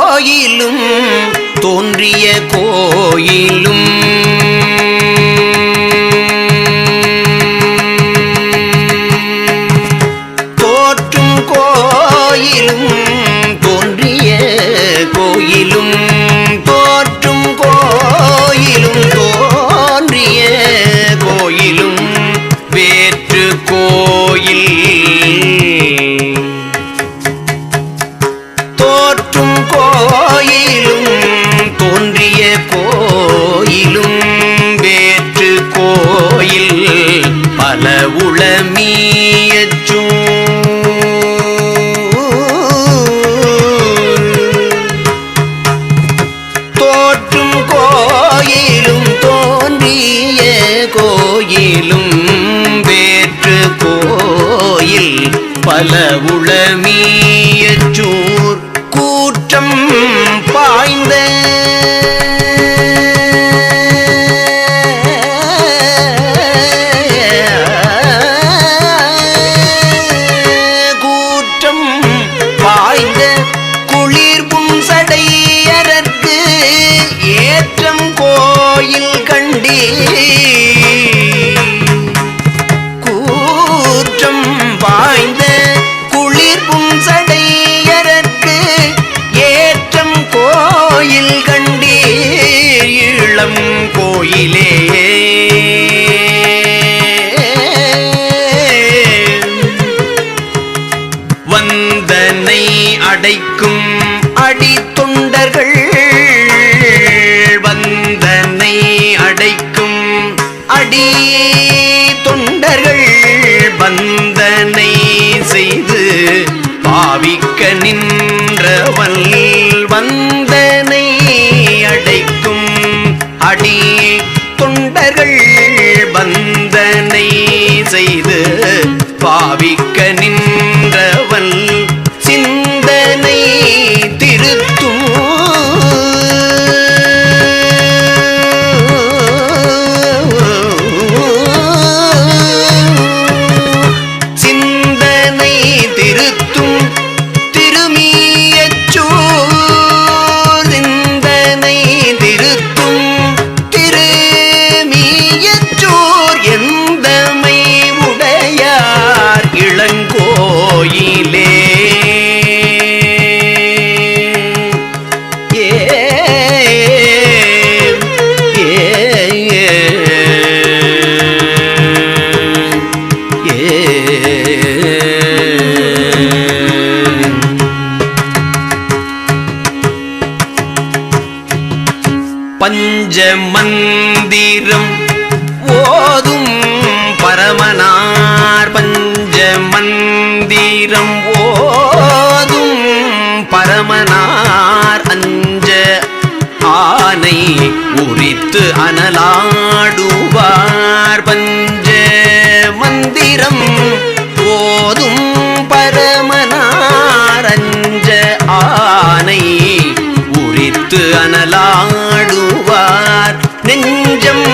கோயிலும் தோன்றிய கோயிலும். பல அந்தனை அடைக்கும் அடி தொண்டர்கள் வந்த கோயிலே ஆயிரம் ஓதும் பரமனார் அஞ்ச ஆனை உரித்து அனலாடுவார். பஞ்ச மந்திரம் போதும் பரமனாரஞ்ச ஆனை உரித்து அனலாடுவார். நெஞ்சம்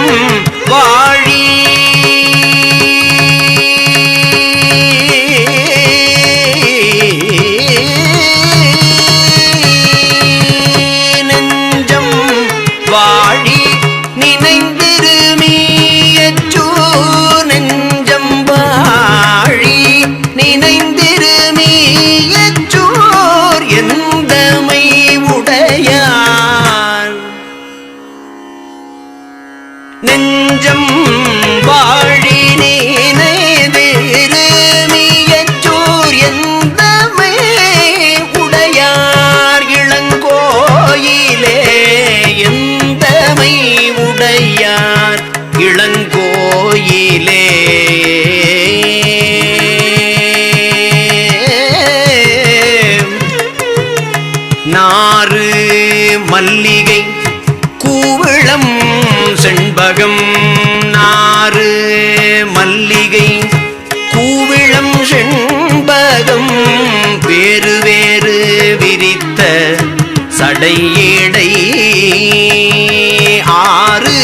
சடையேடை ஆறு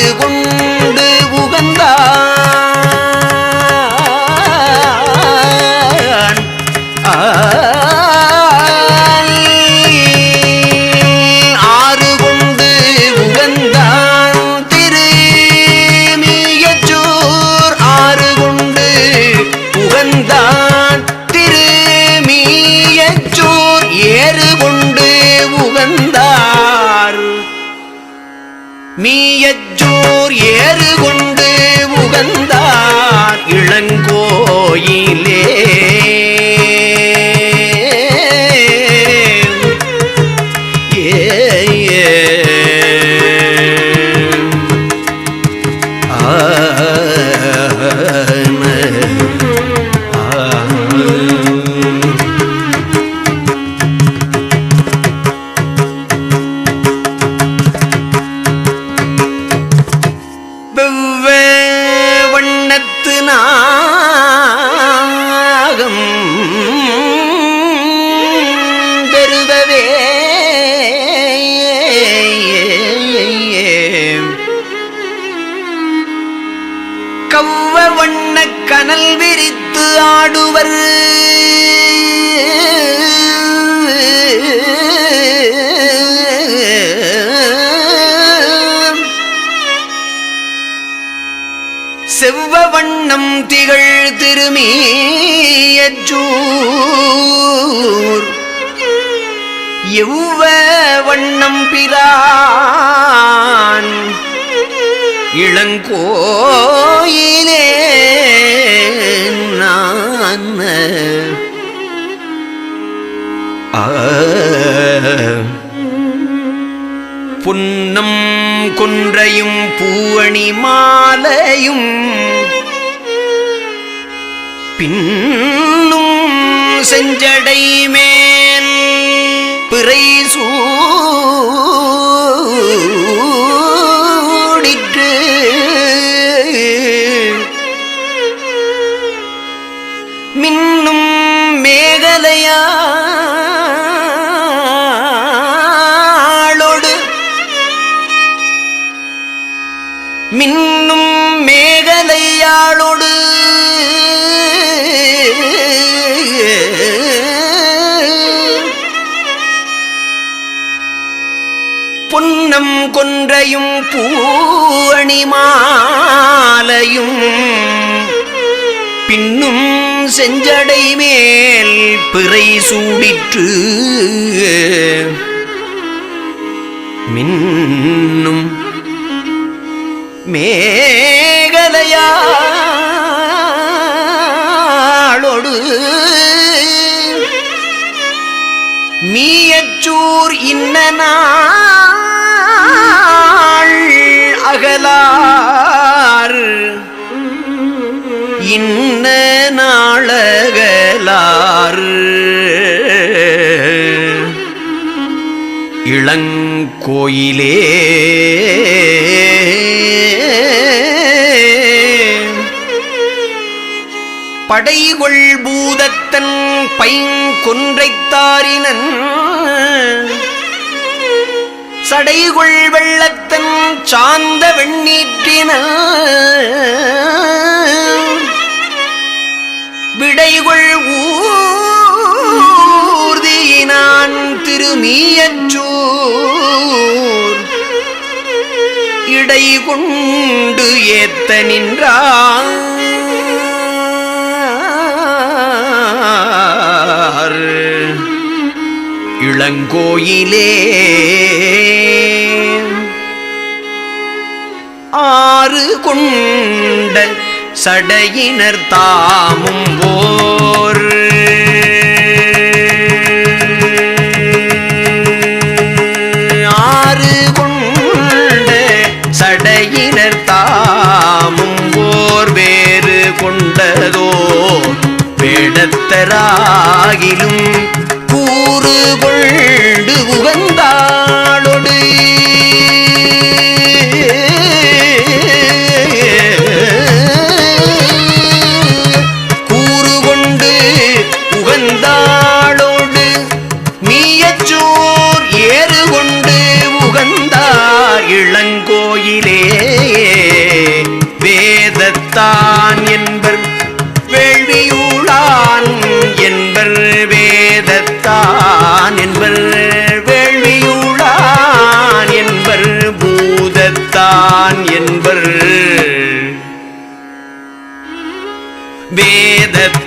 மீயச்சூர் ஏறு கொண்டு உகந்தார் இளங்கோயிலே. வண்ணம் திகழ் எவ்வ வண்ணம் பிரான்? இளங்கோயிலே நான். புன்னம் கொன்றையும் பூவணி மாலையும் பின்னும் செஞ்சடை மேல் பொன்னம் கொன்றையும் பூவணி மாலையும் பின்னும் செஞ்சடை மேல் பிறை சூடிற்று. மின்னும் மேகலையாளோடு மீயச்சூர் இன்னனாள் அகலார். இன்ன நாளகலார். இளங்கோயிலே படைகொள் பூதத்தன் பைங்கொன்றைத்தாரினன் சடைகொள் வெள்ளத்தன் சாந்த வெண்ணீற்றின விடைகொள் ஊர்தியினான் திருமீயச்சூர் இடை கொண்டு ஏத்த நின்றான் இளங்கோயிலே ஆறு கொண்ட சடையினர் தாமும் ஓர் ஆறு கொண்ட சடையினர் தாமும் ஓர் வேறு கொண்டதோ வேடத்தராகிலும் நீ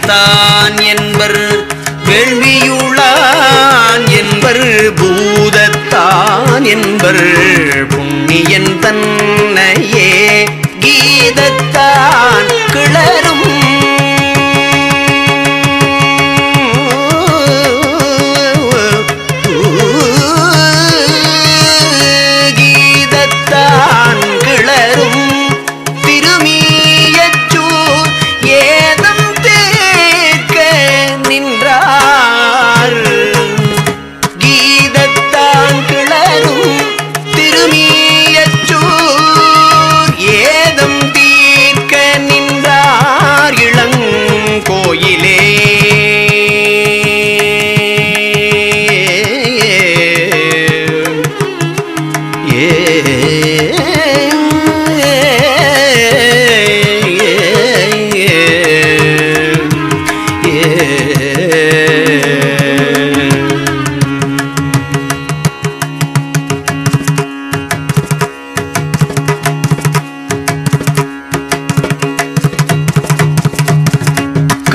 வேதத்தான் என்பர் வேள்வியுளான் என்பர் பூதத்தான் என்பர் புண்ணியன் தன்ன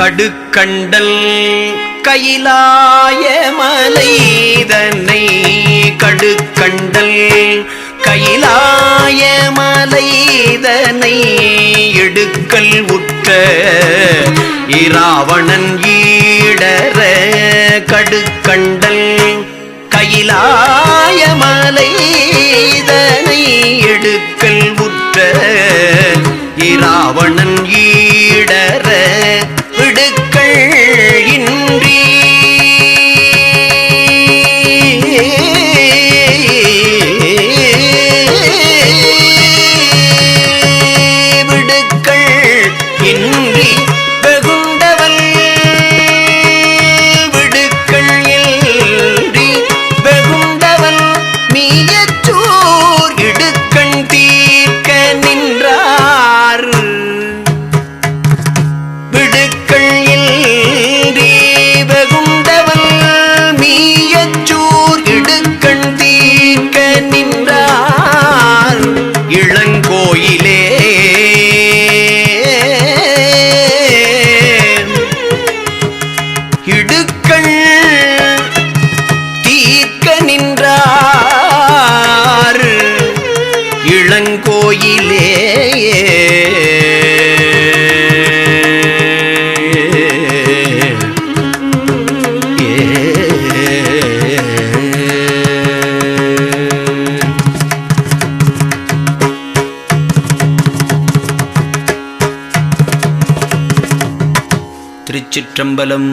கடுக்கண்டல் கைலாய மலைதனை கடுக்கண்டல் கையிலாய மலைதனை எடுக்கல் உற்ற இராவணன் ஈடர கடுக்கண்டல் கையிலாய மலைதனை எடுக்கல் உற்ற இராவணன் ஈடர இளங்கோயிலே. திருச்சிற்றம்பலம்